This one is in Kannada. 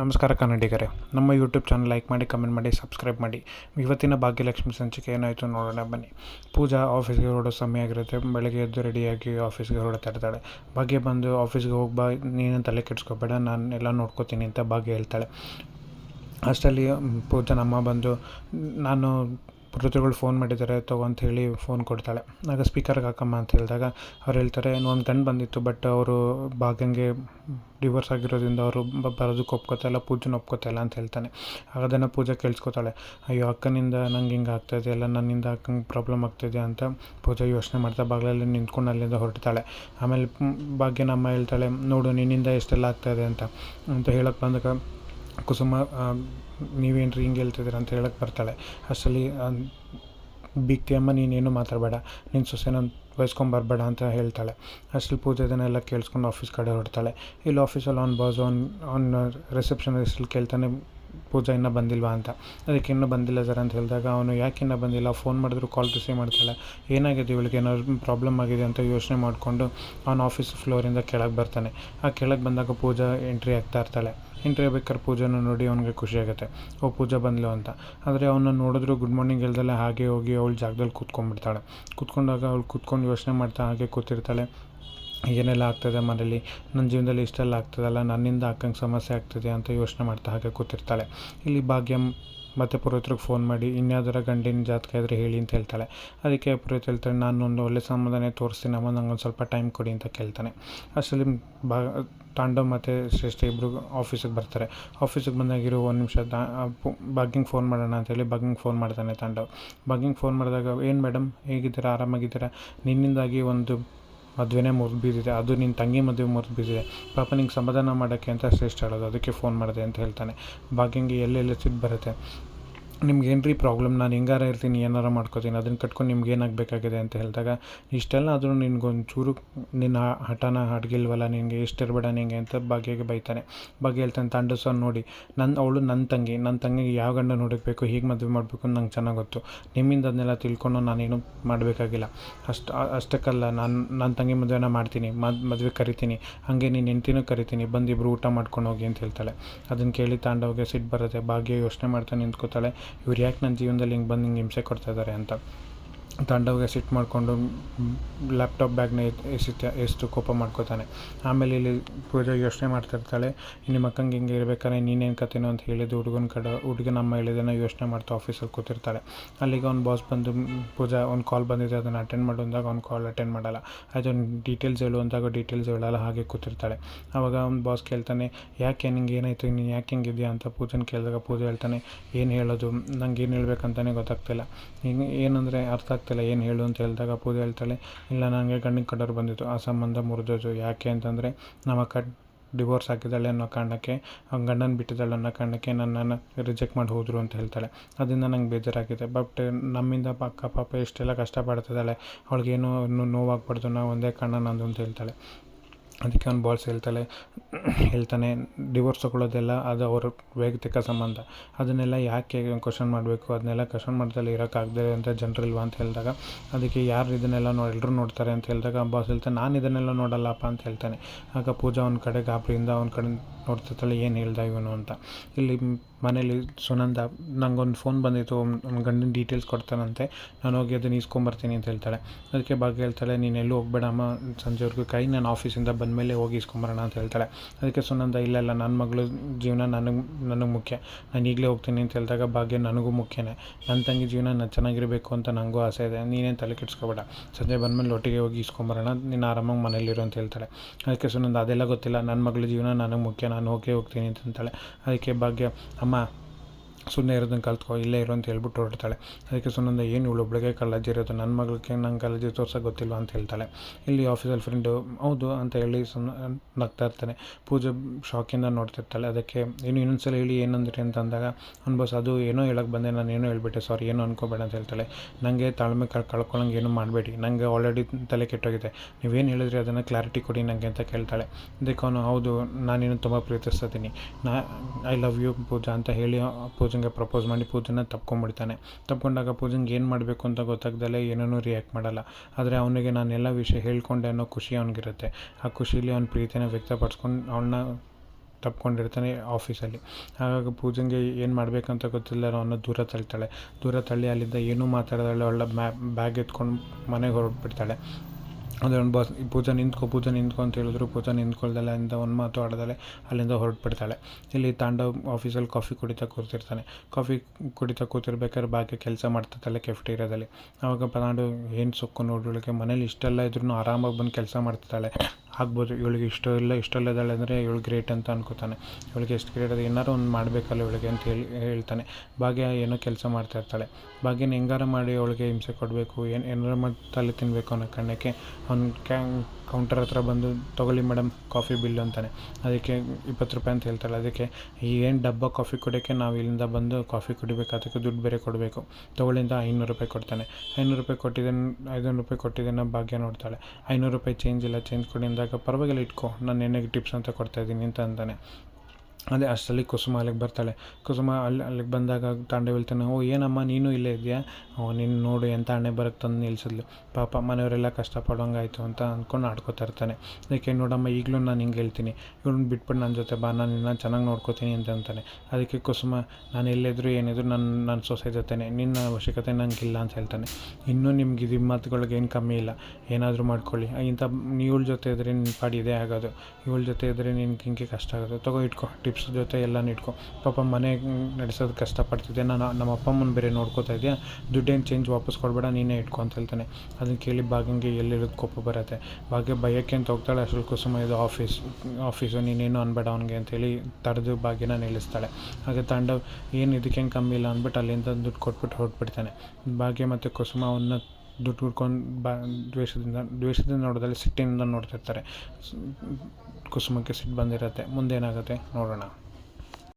ನಮಸ್ಕಾರ ಕನ್ನಡಿಗರೇ. ನಮ್ಮ ಯೂಟ್ಯೂಬ್ ಚಾನಲ್ ಲೈಕ್ ಮಾಡಿ ಕಮೆಂಟ್ ಮಾಡಿ ಸಬ್ಸ್ಕ್ರೈಬ್ ಮಾಡಿ. ಇವತ್ತಿನ ಭಾಗ್ಯಲಕ್ಷ್ಮಿ ಸಂಚಿಕೆ ಏನಾಯಿತು ನೋಡೋಣ ಬನ್ನಿ. ಪೂಜಾ ಆಫೀಸ್ಗೆ ಹೊರಡೋ ಸಮಯ ಆಗಿರುತ್ತೆ. ಬೆಳಗ್ಗೆ ಎದ್ದು ರೆಡಿಯಾಗಿ ಆಫೀಸ್ಗೆ ಹೊರಡ್ತಾ ಇರ್ತಾಳೆ. ಭಾಗ್ಯ ಬಂದು ಆಫೀಸ್ಗೆ ಹೋಗ್ಬಾ, ನೀನು ತಲೆ ಕೆಡಿಸ್ಕೋಬೇಡ, ನಾನು ಎಲ್ಲ ನೋಡ್ಕೋತೀನಿ ಅಂತ ಭಾಗ್ಯ ಹೇಳ್ತಾಳೆ. ಅಷ್ಟರಲ್ಲಿ ಪೂಜಾ ನಮ್ಮ ಬಂದು, ನಾನು ಋತುಗಳು ಫೋನ್ ಮಾಡಿದ್ದಾರೆ, ತಗೋ ಅಂತ ಹೇಳಿ ಫೋನ್ ಕೊಡ್ತಾಳೆ. ಆಗ ಸ್ಪೀಕರ್ಗೆ ಹಾಕಮ್ಮ ಅಂತ ಹೇಳಿದಾಗ ಅವ್ರು ಹೇಳ್ತಾರೆ ಒಂದು ಗಂಡು ಬಂದಿತ್ತು ಬಟ್ ಅವರು ಭಾಗ್ಯಂಗೆ ಡಿವೋರ್ಸ್ ಆಗಿರೋದ್ರಿಂದ ಅವರು ಬರೋದಕ್ಕೆ ಒಪ್ಕೋತಾ ಇಲ್ಲ, ಪೂಜೆನ ಒಪ್ಕೋತಾ ಇಲ್ಲ ಅಂತ ಹೇಳ್ತಾನೆ. ಆಗ ಅದನ್ನು ಪೂಜಾ ಕೇಳಿಸ್ಕೊತಾಳೆ. ಅಯ್ಯೋ, ಅಕ್ಕನಿಂದ ನಂಗೆ ಹಿಂಗೆ ಆಗ್ತಾಯಿದೆ ಎಲ್ಲ ನನ್ನಿಂದ ಅಕ್ಕಂಗೆ ಪ್ರಾಬ್ಲಮ್ ಆಗ್ತಿದೆ ಅಂತ ಪೂಜೆ ಯೋಚನೆ ಮಾಡ್ತಾ ಬಾಗಿಲಲ್ಲಿ ನಿಂತ್ಕೊಂಡು ಅಲ್ಲಿಂದ ಹೊರಡ್ತಾಳೆ. ಆಮೇಲೆ ಭಾಗ್ಯನಮ್ಮ ಭಾಗ್ಯನ ಹೇಳ್ತಾಳೆ, ನೋಡು, ನಿನ್ನಿಂದ ಎಷ್ಟೆಲ್ಲ ಆಗ್ತಾಯಿದೆ ಅಂತ. ಅಂತ ಹೇಳಕ್ಕೆ ಬಂದಾಗ ಕುಸುಮ ನೀವೇನು ರೀ ಹಿಂಗೆ ಹೇಳ್ತಿದ್ದೀರ ಅಂತ ಹೇಳಕ್ಕೆ ಬರ್ತಾಳೆ. ಅಷ್ಟರಲ್ಲಿ ಬಿಗ್ತಿ ಅಮ್ಮ ನೀನೇನು ಮಾತಾಡಬೇಡ ನಿನ್ನ ಸೊಸೆನ ವಹಿಸ್ಕೊಂಬರ್ಬೇಡ ಅಂತ ಹೇಳ್ತಾಳೆ. ಅಷ್ಟರಲ್ಲಿ ಪೂಜೆ ಇದನ್ನೆಲ್ಲ ಕೇಳಿಸ್ಕೊಂಡು ಆಫೀಸ್ ಕಡೆ ಹೊರಡ್ತಾಳೆ. ಇಲ್ಲಿ ಆಫೀಸಲ್ಲಿ ಆನ್ ಬಾಸ್ ಆನ್ ಅವ್ನ ರಿಸೆಪ್ಷನಿಸ್ಟಲ್ಲಿ ಕೇಳ್ತಾನೆ ಪೂಜಾ ಇನ್ನೂ ಬಂದಿಲ್ವಾ ಅಂತ. ಅದಕ್ಕೆ ಇನ್ನೂ ಬಂದಿಲ್ಲ ಸರ್ ಅಂತ ಹೇಳಿದಾಗ ಅವನು ಯಾಕೆ ಇನ್ನೂ ಬಂದಿಲ್ಲ ಫೋನ್ ಮಾಡಿದ್ರು ಕಾಲ್ ರಿಸೀವ್ ಮಾಡ್ತಾಳೆ. ಏನಾಗಿದೆ ಇವಳಿಗೆ, ಏನಾದ್ರು ಪ್ರಾಬ್ಲಮ್ ಆಗಿದೆ ಅಂತ ಯೋಚನೆ ಮಾಡಿಕೊಂಡು ಅವನ ಆಫೀಸ್ ಫ್ಲೋರಿಂದ ಕೆಳಗೆ ಬರ್ತಾನೆ. ಆ ಕೆಳಗೆ ಬಂದಾಗ ಪೂಜಾ ಎಂಟ್ರಿ ಆಗ್ತಾ ಇರ್ತಾಳೆ. ಎಂಟ್ರಿ ಆಗ್ಬೇಕಾದ್ರೆ ಪೂಜಾನ ನೋಡಿ ಅವನಿಗೆ ಖುಷಿಯಾಗುತ್ತೆ ಓ, ಪೂಜಾ ಬಂದ್ಲು ಅಂತ. ಆದರೆ ಅವನ್ನ ನೋಡಿದ್ರು ಗುಡ್ ಮಾರ್ನಿಂಗ್ ಹೇಳ್ದಲ್ಲ ಹಾಗೆ ಹೋಗಿ ಅವಳು ಜಾಗದಲ್ಲಿ ಕೂತ್ಕೊಂಡ್ಬಿಡ್ತಾಳೆ. ಕೂತ್ಕೊಂಡಾಗ ಅವಳು ಕೂತ್ಕೊಂಡು ಯೋಚನೆ ಮಾಡ್ತಾ ಹಾಗೆ ಕೂತಿರ್ತಾಳೆ. ಏನೆಲ್ಲ ಆಗ್ತದೆ ಮನೇಲಿ ನನ್ನ ಜೀವನದಲ್ಲಿ ಇಷ್ಟೆಲ್ಲ ಆಗ್ತದಲ್ಲ, ನನ್ನಿಂದ ಹಾಕಂಗೆ ಸಮಸ್ಯೆ ಆಗ್ತದೆ ಅಂತ ಯೋಚನೆ ಮಾಡ್ತಾ ಹಾಗೆ ಕೂತಿರ್ತಾಳೆ. ಇಲ್ಲಿ ಭಾಗ್ಯ ಮತ್ತು ಪುರೋಹಿತ್ರಿಗೆ ಫೋನ್ ಮಾಡಿ, ಇನ್ಯಾವುದರ ಗಂಡಿನ ಜಾತಕ ಇದ್ರೆ ಹೇಳಿ ಅಂತ ಹೇಳ್ತಾಳೆ. ಅದಕ್ಕೆ ಪುರೋಹಿತ್ ಹೇಳ್ತಾರೆ ನಾನು ಒಂದು ಒಳ್ಳೆ ಸಂಬಂಧನೇ ತೋರಿಸ್ತೀನಿ ಅಮ್ಮ ನಂಗೆ ಒಂದು ಸ್ವಲ್ಪ ಟೈಮ್ ಕೊಡಿ ಅಂತ ಕೇಳ್ತಾನೆ. ಅಷ್ಟರಲ್ಲಿ ಬಾ ತಾಂಡವ್ ಮತ್ತು ಶ್ರೇಷ್ಠ ಇಬ್ಬರು ಆಫೀಸಿಗೆ ಬರ್ತಾರೆ. ಆಫೀಸಿಗೆ ಬಂದಾಗಿರೋ ಒಂದು ನಿಮಿಷ, ತಾ ಭಾಗ್ಯಂಗೆ ಫೋನ್ ಮಾಡೋಣ ಅಂತೇಳಿ ಬಾಗಿಂಗ್ ಫೋನ್ ಮಾಡ್ತಾನೆ ತಾಂಡವ್. ಬಾಗಿಂಗ್ ಫೋನ್ ಮಾಡಿದಾಗ, ಏನು ಮೇಡಮ್ ಹೇಗಿದ್ದೀರಾ? ಆರಾಮಾಗಿದ್ದೀರಾ? ನಿನ್ನಿಂದಾಗಿ ಒಂದು ಮದುವೆನೇ ಮುರಿದು ಬಿದ್ದಿದೆ ಅದು ನಿನ್ನ ತಂಗಿ ಮದುವೆ ಮುರಿದು ಬಿದ್ದಿದೆ ಪಾಪ ನಿಂಗೆ ಸಮಾಧಾನ ಮಾಡೋಕ್ಕೆ ಅಂತ ಶ್ರೇಷ್ಠ ಹೇಳೋದು. ಅದಕ್ಕೆ ಫೋನ್ ಮಾಡಿದೆ ಅಂತ ಹೇಳ್ತಾನೆ. ಭಾಗ್ಯಂಗೆ ಎಲ್ಲೆಲ್ಲಿ ಸಿಟ್ಟು ಬರುತ್ತೆ? ನಿಮ್ಗೆ ರೀ ಪ್ರಾಬ್ಲಮ್ ನಾನು ಹೆಂಗಾರ ಇರ್ತೀನಿ, ಏನಾರ ಮಾಡ್ಕೋತೀನಿ ಅದನ್ನು ಕಟ್ಕೊಂಡು ನಿಮ್ಗೆ ಏನಾಗಬೇಕಾಗಿದೆ ಅಂತ ಹೇಳಿದಾಗ ಇಷ್ಟೆಲ್ಲ ಆದರೂ ನಿನಗೊಂದು ಚೂರು ನಿನ್ನ ಹಠನ ಅಡ್ಗಿಲ್ವಲ್ಲ ನಿನಗೆ, ಇಷ್ಟಿರಬೇಡ ನಿನಗೆ ಅಂತ ಭಾಗ್ಯಗೆ ಬೈತಾನೆ. ಭಾಗ್ಯ ಹೇಳ್ತಾನೆ ತಾಂಡಸ ನೋಡಿ ನನ್ನ ಅವಳು ನನ್ನ ತಂಗಿ ನನ್ನ ತಂಗಿಗೆ ಯಾವ ಗಂಡ ನೋಡಬೇಕು ಹೀಗೆ ಮದುವೆ ಮಾಡಬೇಕು ನಂಗೆ ಚೆನ್ನಾಗಿ ಗೊತ್ತು. ನಿಮ್ಮಿಂದ ಅದನ್ನೆಲ್ಲ ತಿಳ್ಕೊಂಡು ನಾನೇನು ಮಾಡಬೇಕಾಗಿಲ್ಲ. ಅಷ್ಟು, ಅಷ್ಟಕ್ಕಲ್ಲ, ನಾನು ನನ್ನ ತಂಗಿ ಮದುವೆನ ಮಾಡ್ತೀನಿ, ಮದ್, ಮದುವೆ ಕರಿತೀನಿ, ಹಾಗೆ ನೀನು ಹೆಂಡ್ತಿನೂ ಕರಿತೀನಿ, ಬಂದು ಊಟ ಮಾಡ್ಕೊಂಡು ಹೋಗಿ ಅಂತ ಹೇಳ್ತಾಳೆ. ಅದನ್ನು ಕೇಳಿ ತಾಂಡವ್ಗೆ ಸಿಟ್ಟು ಬರುತ್ತೆ, ಭಾಗ್ಯ ಯೋಚನೆ ಮಾಡ್ತಾ ನಿಂತ್ಕೋತಾಳೆ. ಇವ್ರು ಯಾಕೆ ನನ್ನ ಜೀವನದಲ್ಲಿ ಹಿಂಗೆ ಬಂದು ಹಿಂಗೆ ಹಿಂಸೆ ಕೊಡ್ತಾ ಇದ್ದಾರೆ ಅಂತ. ತಾಂಡವ್ಗೆ ಸಿಟ್ಟು ಮಾಡಿಕೊಂಡು ಲ್ಯಾಪ್ಟಾಪ್ ಬ್ಯಾಗ್ನ ಎಸಿತ ಎಷ್ಟು ಕೋಪ ಮಾಡ್ಕೋತಾನೆ. ಆಮೇಲೆ ಇಲ್ಲಿ ಪೂಜಾ ಯೋಚನೆ ಮಾಡ್ತಿರ್ತಾಳೆ ನಿಮ್ಮ ಅಕ್ಕಂಗೆ ಹಿಂಗೆ ಇರಬೇಕಾದ್ರೆ ನೀನೇನು ಕತೆನೋ ಅಂತ ಹೇಳಿದ್ದು ಹುಡುಗನ ಕಡೆ, ಹುಡುಗನ ಅಮ್ಮ ಹೇಳಿದ್ದನ್ನು ಯೋಚನೆ ಮಾಡ್ತಾ ಆಫೀಸಲ್ಲಿ ಕೂತಿರ್ತಾಳೆ. ಅಲ್ಲಿಗೆ ಅವ್ನು ಬಾಸ್ ಬಂದು, ಪೂಜಾ ಒಂದು ಕಾಲ್ ಬಂದಿದೆ, ಅದನ್ನು ಅಟೆಂಡ್ ಮಾಡು ಅಂದಾಗ ಅವ್ನು ಕಾಲ್ ಅಟೆಂಡ್ ಮಾಡಲ್ಲ. ಅದು ಡೀಟೇಲ್ಸ್ ಹೇಳು ಅಂದಾಗ ಡೀಟೇಲ್ಸ್ ಹೇಳಲ್ಲ, ಹಾಗೆ ಕೂತಿರ್ತಾಳೆ. ಆವಾಗ ಅವ್ನು ಬಾಸ್ ಕೇಳ್ತಾನೆ, ಯಾಕೆ ನಿಂಗೆ ಏನಾಯ್ತು, ನೀನು ಯಾಕೆ ಹಿಂಗಿದ್ಯಾ ಅಂತ ಪೂಜನ ಕೇಳಿದಾಗ ಪೂಜೆ ಹೇಳ್ತಾನೆ, ಏನು ಹೇಳೋದು? ನಂಗೆ ಏನು ಹೇಳ್ಬೇಕಂತಾನೆ ಗೊತ್ತಾಗ್ತಿಲ್ಲ. ಹಿಂಗೆ ಏನಂದರೆ ಅರ್ಥ ಆಗ್ತಿಲ್ಲ ಏನು ಹೇಳು ಅಂತ ಹೇಳಿದಾಗ ಪೂಜೆ ಹೇಳ್ತಾಳೆ, ಇಲ್ಲ ನನಗೆ ಗಂಡಿನ ಕಡೆಯವ್ರು ಬಂದಿತ್ತು, ಆ ಸಂಬಂಧ ಮುರಿದೋದು ಯಾಕೆ ಅಂತಂದರೆ ನಮ್ಮ ಅಕ್ಕ ಡಿವೋರ್ಸ್ ಆಗಿದ್ದಾಳೆ ಅನ್ನೋ ಕಾರಣಕ್ಕೆ ಗಂಡನ ಬಿಟ್ಟಿದ್ದಾಳೆ ಅನ್ನೋ ಕಾರಣಕ್ಕೆ ನನ್ನನ್ನು ರಿಜೆಕ್ಟ್ ಮಾಡಿ ಹೋದರು ಅಂತ ಹೇಳ್ತಾಳೆ. ಅದರಿಂದ ನಂಗೆ ಬೇಜಾರಾಗಿದೆ. ಬಟ್ ನಮ್ಮಿಂದ ಅಕ್ಕ ಪಾಪ ಎಷ್ಟೆಲ್ಲ ಕಷ್ಟಪಡ್ತಿದ್ದಾಳೆ ಅವಳಿಗೇನು ನೋವಾಗಬಾರ್ದು, ನಾವು ಒಂದೇ ಕಾರಣ ನಂದು ಅಂತ ಹೇಳ್ತಾಳೆ. ಅದಕ್ಕೆ ಅವ್ನು ಬಾಸ್ ಹೇಳ್ತಾಳೆ, ಹೇಳ್ತಾನೆ ಡಿವೋರ್ಸ್ ತಗೊಳ್ಳೋದೆಲ್ಲ ಅದು ಅವ್ರ ವೈಯಕ್ತಿಕ ಸಂಬಂಧ. ಅದನ್ನೆಲ್ಲ ಯಾಕೆ ಕ್ವಶನ್ ಮಾಡಬೇಕು? ಅದನ್ನೆಲ್ಲ ಕ್ವಶನ್ ಮಾಡ್ದಲ್ಲಿ ಇರೋಕ್ಕಾಗದೆ ಅಂತ ಜನರಿಲ್ವಾ ಅಂತ ಹೇಳಿದಾಗ, ಅದಕ್ಕೆ ಯಾರು ಇದನ್ನೆಲ್ಲ ನೋಡಿ ಎಲ್ಲರೂ ನೋಡ್ತಾರೆ ಅಂತ ಹೇಳಿದಾಗ, ಬಾಸ್ ಹೇಳ್ತಾನೆ, ನಾನು ಇದನ್ನೆಲ್ಲ ನೋಡಲ್ಲಪ್ಪ ಅಂತ ಹೇಳ್ತಾನೆ. ಆಗ ಪೂಜಾ ಅವ್ನ ಕಡೆ, ಗಾಬರಿಯಿಂದ ಅವ್ನ ಕಡೆ ನೋಡ್ತಿರ್ತಾಳೆ ಏನು ಹೇಳ್ದ ಇವನು ಅಂತ. ಇಲ್ಲಿ ಮನೇಲಿ ಸುನಂದ ನನಗೊಂದು ಫೋನ್ ಬಂದಿತ್ತು ನನ್ನ ಗಂಡನ ಡೀಟೇಲ್ಸ್ ಕೊಡ್ತಾನಂತೆ. ನಾನು ಹೋಗಿ ಅದನ್ನು ಇಸ್ಕೊಂಬರ್ತೀನಿ ಅಂತ ಹೇಳ್ತಾಳೆ. ಅದಕ್ಕೆ ಭಾಗ್ಯ ಹೇಳ್ತಾಳೆ, ನೀನು ಎಲ್ಲೂ ಹೋಗ್ಬೇಡ ಅಮ್ಮ ಸಂಜೆವರೆಗೂ ಕೈ ನಾನು ಆಫೀಸಿಂದ ಬಂದಮೇಲೆ ಹೋಗಿ ಇಸ್ಕೊಂಬರೋಣ ಅಂತ ಹೇಳ್ತಾಳೆ. ಅದಕ್ಕೆ ಸುನಂದ, ಇಲ್ಲ ಇಲ್ಲ ನನ್ನ ಮಗಳು ಜೀವನ ನನಗೆ ನನಗೆ ಮುಖ್ಯ. ನಾನು ಈಗಲೇ ಹೋಗ್ತೀನಿ ಅಂತ ಹೇಳಿದಾಗ ಭಾಗ್ಯ ನನಗೂ ಮುಖ್ಯನೇ. ನನ್ನ ತಂಗಿ ಜೀವನ ನಾನು ಚೆನ್ನಾಗಿರಬೇಕು ಅಂತ ನನಗೂ ಆಸೆ ಇದೆ. ನೀನೇನು ತಲೆ ಕೆಡಿಸ್ಕೋಬೇಡ. ಸಂಜೆ ಬಂದಮೇಲೆ ಒಟ್ಟಿಗೆ ಹೋಗಿ ಇಸ್ಕೊಂಬರೋಣ ನೀನು ಆರಾಮಾಗಿ ಮನೇಲಿರು ಅಂತ ಹೇಳ್ತಾಳೆ. ಅದಕ್ಕೆ ಸುನಂದ, ಅದೆಲ್ಲ ಗೊತ್ತಿಲ್ಲ. ನನ್ನ ಮಗಳ ಜೀವನ ನನಗೆ ಮುಖ್ಯ ನಾನು ಹೋಗೇ ಹೋಗ್ತೀನಿ ಅಂತಂತಾಳೆ. ಅದಕ್ಕೆ ಭಾಗ್ಯ ಅಮ್ಮ ಸುಮ್ಮನೆ ಇರೋದನ್ನ ಕಲ್ತ್ಕೊ, ಇಲ್ಲೇ ಇರೋ ಅಂತ ಹೇಳ್ಬಿಟ್ಟು ಹೊರಡ್ತಾಳೆ. ಅದಕ್ಕೆ ಸುನಂದ, ಏನು ಇವಳು ಒಬ್ಳಿಗೆ ಕಾಲೇಜ್ ಇರೋದು? ನನ್ನ ಮಗಳಿಗೆ ನಂಗೆ ಕಾಲೇಜ್ ತೋರ್ಸೋಕೆ ಗೊತ್ತಿಲ್ಲ ಅಂತ ಹೇಳ್ತಾಳೆ. ಇಲ್ಲಿ ಆಫೀಸಲ್ಲಿ ಫ್ರೆಂಡು ಹೌದು ಅಂತ ಹೇಳಿ ಸುಮ್ಮನೆ ನಗ್ತಾ ಇರ್ತಾನೆ. ಪೂಜೆ ಶಾಕಿಂದ ನೋಡ್ತಿರ್ತಾಳೆ ಅದಕ್ಕೆ ಏನು ಇನ್ನೊಂದ್ಸಲ ಹೇಳಿ ಏನಂದ್ರಿ ಅಂತ ಅಂದಾಗ, ಅವ್ನು ಅದು ಏನೋ ಹೇಳಕ್ಕೆ ಬಂದೆ. ನಾನು ಏನೋ ಹೇಳ್ಬಿಟ್ಟೆ. ಸಾರಿ ಏನೋ ಅನ್ಕೋಬೇಡ ಅಂತ ಹೇಳ್ತಾಳೆ. ನನಗೆ ತಾಳ್ಮೆ ಕಳ್ ಕಳ್ಕೊಳ್ಳೋಂಗೆ ಏನು ಮಾಡಬೇಡಿ. ನನಗೆ ಆಲ್ರೆಡಿ ತಲೆ ಕೆಟ್ಟೋಗಿದೆ. ನೀವೇನು ಹೇಳಿದ್ರಿ? ಅದನ್ನು ಕ್ಲಾರಿಟಿ ಕೊಡಿ ನನಗೆ ಅಂತ ಕೇಳ್ತಾಳೆ. ಅದಕ್ಕೆ ಅವನು, ಹೌದು ನಾನೇನು ತುಂಬ ಪ್ರೀತಿಸ್ತಿದ್ದೀನಿ ನಾ ಐ ಲವ್ ಯು ಪೂಜಾ ಅಂತ ಹೇಳಿ ಪೂಜಂಗೆ ಪ್ರಪೋಸ್ ಮಾಡಿ ಪೂಜನ ತಪ್ಕೊಂಡ್ಬಿಡ್ತಾನೆ ತಪ್ಕೊಂಡಾಗ ಪೂಜಂಗೆ ಏನು ಮಾಡಬೇಕು ಅಂತ ಗೊತ್ತಾಗ್ದಲೇ ಏನೂ ರಿಯಾಕ್ಟ್ ಮಾಡಲ್ಲ. ಆದರೆ ಅವನಿಗೆ ನಾನು ಎಲ್ಲ ವಿಷಯ ಹೇಳ್ಕೊಂಡೆ ಅನ್ನೋ ಖುಷಿ ಅವನಿಗಿರುತ್ತೆ. ಆ ಖುಷಿಲಿ ಅವ್ನ ಪ್ರೀತಿನ ವ್ಯಕ್ತಪಡಿಸ್ಕೊಂಡು ಅವನ್ನ ತಪ್ಕೊಂಡಿರ್ತಾನೆ ಆಫೀಸಲ್ಲಿ. ಹಾಗಾಗಿ ಪೂಜಂಗೆ ಏನು ಮಾಡಬೇಕಂತ ಗೊತ್ತಿಲ್ಲ ಅವನ್ನ ದೂರ ತಳ್ತಾಳೆ. ದೂರ ತಳ್ಳಿ ಅಲ್ಲಿಂದ ಏನೂ ಮಾತಾಡದಳೆ ಒಳ್ಳೆ ಬ್ಯಾಗ್ ಎತ್ಕೊಂಡು ಮನೆಗೆ ಹೊರಟ್ಬಿಡ್ತಾಳೆ ಅದೇ ಒಂದು ಬಸ್ ಪೂಜಾ ನಿಂತ್ಕೊ, ಪೂಜೆ ನಿಂತ್ಕೊ ಅಂತ ಹೇಳಿದ್ರು. ಪೂಜೆ ನಿಂತ್ಕೊಳ್ದಲ್ಲ ಅಂತ ಒಂದು ಮಾತು ಆಡದಲೆ ಅಲ್ಲಿಂದ ಹೊರಟ್ಬಿಡ್ತಾಳೆ. ಇಲ್ಲಿ ತಾಂಡವ್ ಆಫೀಸಲ್ಲಿ ಕಾಫಿ ಕುಡಿತಾ ಕೂತಿರ್ತಾನೆ. ಕಾಫಿ ಕುಡಿತಾ ಕೂತಿರ್ಬೇಕಾದ್ರೆ ಬಾಕಿ ಕೆಲಸ ಮಾಡ್ತಿರ್ತಾಳೆ ಕೆಫ್ಟೀರಿಯಾದಲ್ಲಿ ಆವಾಗ ತಾಂಡು ಏನು ಸೊಕ್ಕು ನೋಡೋಳಕ್ಕೆ ಮನೇಲಿ ಇಷ್ಟೆಲ್ಲ ಇದ್ರೂ ಆರಾಮಾಗಿ ಬಂದು ಕೆಲಸ ಮಾಡ್ತಿದ್ದಾಳೆ. ಆಗ್ಬೋದು ಇವಳಿಗೆ ಇಷ್ಟ ಇಲ್ಲ, ಇಷ್ಟೆಲ್ಲ ಇದ್ದಾಳೆ ಅಂದರೆ ಇವಳು ಗ್ರೇಟ್ ಅಂತ ಅನ್ಕೋತಾನೆ. ಇವಳಿಗೆ ಎಷ್ಟು ಗ್ರೇಟ್ ಅದು ಏನಾರು ಒಂದು ಮಾಡಬೇಕಲ್ಲ ಇವಳಿಗೆ ಅಂತ ಹೇಳಿ, ಹೇಳ್ತಾನೆ. ಭಾಗ್ಯ ಏನೋ ಕೆಲಸ ಮಾಡ್ತಾ ಇರ್ತಾಳೆ. ಭಾಗ್ಯನ ಹೆಂಗಾರ ಮಾಡಿ ಅವಳಿಗೆ ಹಿಂಸೆ ಕೊಡಬೇಕು, ಏನು, ಏನಾರ ಮಾಡಿ ತಲೆ ತಿನ್ನಬೇಕು ಅನ್ನೋ ಕಾರಣಕ್ಕೆ ಅವ್ನು ಕ್ಯಾಂ ಕೌಂಟರ್ ಹತ್ರ ಬಂದು ತಗೊಳ್ಳಿ ಮೇಡಮ್ ಕಾಫಿ ಬಿಲ್ ಅಂತಾನೆ. ಅದಕ್ಕೆ ಇಪ್ಪತ್ತು ರೂಪಾಯಿ ಅಂತ ಹೇಳ್ತಾಳೆ ಅದಕ್ಕೆ ಏನು ಡಬ್ಬ ಕಾಫಿ ಕುಡಿಯೋಕ್ಕೆ ನಾವು ಇಲ್ಲಿಂದ ಬಂದು ಕಾಫಿ ಕುಡಿಬೇಕು, ಅದಕ್ಕೆ ದುಡ್ಡು ಬೇರೆ ಕೊಡಬೇಕು. ತಗೊಳ್ಳಿಂದ ಐನೂರು ರೂಪಾಯಿ ಕೊಡ್ತಾನೆ. ಐನೂರು ರೂಪಾಯಿ ಕೊಟ್ಟಿದ್ದೇನೆ ಐನೂರು ರೂಪಾಯಿ ಕೊಟ್ಟಿದ್ದೇನೆ ಭಾಗ್ಯ ನೋಡ್ತಾಳೆ. ಐನೂರು ರೂಪಾಯಿ ಚೇಂಜ್ ಇಲ್ಲ ಚೇಂಜ್ ಕೊಡಿ ಅಂದಾಗ ಪರವಾಗಿಲ್ಲ ಇಟ್ಕೊ, ನಾನು ನಿನಗೆ ಟಿಪ್ಸ್ ಅಂತ ಕೊಡ್ತಾಯಿದ್ದೀನಿ ಅಂತ ಅಂತಾನೆ. ಅದೇ ಅಷ್ಟರಲ್ಲಿ ಕುಸುಮ ಅಲ್ಲಿಗೆ ಬರ್ತಾಳೆ. ಕುಸುಮ ಅಲ್ಲಿ, ಅಲ್ಲಿಗೆ ಬಂದಾಗ ತಾಂಡೆ ಬೀಳ್ತಾನೆ, ಓ, ಏನಮ್ಮ, ನೀನು ಇಲ್ಲೇ ಇದೆಯಾ ಓ ನೀನು ನೋಡು ಎಂಥ ಹಣೆ ಬರಕ್ಕೆ ತಂದು ನಿಲ್ಸಿದ್ಲು. ಪಾಪ, ಮನೆಯವರೆಲ್ಲ ಕಷ್ಟಪಡೋಂಗಾಯ್ತು ಅಂತ ಅಂದ್ಕೊಂಡು ಆಡ್ಕೋತಾ ಇರ್ತಾನೆ. ಅದಕ್ಕೆ ನೋಡಮ್ಮ, ಈಗಲೂ ನಾನು ಹಿಂಗೆ ಹೇಳ್ತೀನಿ. ಇವ್ನು ಬಿಟ್ಬಿಟ್ಟು ನನ್ನ ಜೊತೆ, ಬಾ, ನಾನು ನಿನ್ನ ಚೆನ್ನಾಗಿ ನೋಡ್ಕೋತೀನಿ ಅಂತ ಅಂತಾನೆ. ಅದಕ್ಕೆ ಕುಸುಮ, ನಾನು ಎಲ್ಲಿದ್ರು ಏನಿದ್ರು ನನ್ನ ನನ್ನ ಸೊಸೆ ಜೊತೆನೇ, ನಿನ್ನ ಅವಶ್ಯಕತೆ ನನಗಿಲ್ಲ ಅಂತ ಹೇಳ್ತಾನೆ. ಇನ್ನೂ ನಿಮ್ಗೆ ಇದು ಮಾತುಗಳಿಗೆ ಏನು ಕಮ್ಮಿ ಇಲ್ಲ. ಏನಾದರೂ ಮಾಡ್ಕೊಳ್ಳಿ. ಇಂಥ ಇವಳ ಜೊತೆ ಇದ್ದರೆ ನಿನ್ನ ಪಾಡಿ ಇದೇ ಆಗೋದು. ಇವಳ ಜೊತೆ ಇದ್ದರೆ ನಿನ್ಗೆ ಹಿಂಗೆ ಕಷ್ಟ ಆಗೋದು. ತಗೋ, ಇಟ್ಕೊ. ಟಿಪ್ಸ್ ಜೊತೆ ಎಲ್ಲ ಇಟ್ಕೊ. ಪಾಪ ಮನೆ ನಡೆಸೋದು ಕಷ್ಟಪಡ್ತಿದ್ದೆ. ನಾನು ನಮ್ಮ ಅಪ್ಪ ಅಮ್ಮನ ಬೇರೆ ನೋಡ್ಕೋತಾ ಇದೆಯಾ? ದುಡ್ಡೇನು ಚೇಂಜ್ ವಾಪಸ್ ಕೊಡಬೇಡ, ನೀನೇ ಇಟ್ಕೊ ಅಂತ ಹೇಳ್ತಾನೆ. ಅದನ್ನು ಕೇಳಿ ಭಾಗ್ಯಂಗೆ ಎಲ್ಲಿರೋದು ಕೋಪ ಬರುತ್ತೆ. ಭಾಗ್ಯ ಭಯಕ್ಕೆ ಅಂತ ಹೋಗ್ತಾಳೆ ಅಷ್ಟು ಕುಸುಮ ಇದು ಆಫೀಸ್ ಆಫೀಸು ನೀನೇನು ಅನ್ಬೇಡ ಅವನಿಗೆ ಅಂತೇಳಿ ತಡೆದು ಭಾಗ್ಯನ ನಿಲ್ಲಿಸ್ತಾಳೆ. ಹಾಗೆ ತಾಂಡವ್ ಏನು ಇದಕ್ಕೇನು ಕಮ್ಮಿ ಇಲ್ಲ ಅಂದ್ಬಿಟ್ಟು ಅಲ್ಲಿಂದ ದುಡ್ಡು ಕೊಟ್ಬಿಟ್ಟು ಹೊರಟ್ಬಿಡ್ತಾನೆ. ಭಾಗ್ಯ ಮತ್ತು ಕುಸುಮ ಅವನ್ನ ದುಡ್ಡು ಹುಡ್ಕೊಂಡು ಬಾ ದ್ವೇಷದಿಂದ ದ್ವೇಷದಿಂದ ನೋಡೋದಲ್ಲ ಸಿಟ್ಟಿನಿಂದ ನೋಡ್ತಿರ್ತಾರೆ. ಕುಸುಮಕ್ಕೆ ಸಿಟ್ಟು ಬಂದಿರುತ್ತೆ. ಮುಂದೇನಾಗುತ್ತೆ? ನೋಡೋಣ.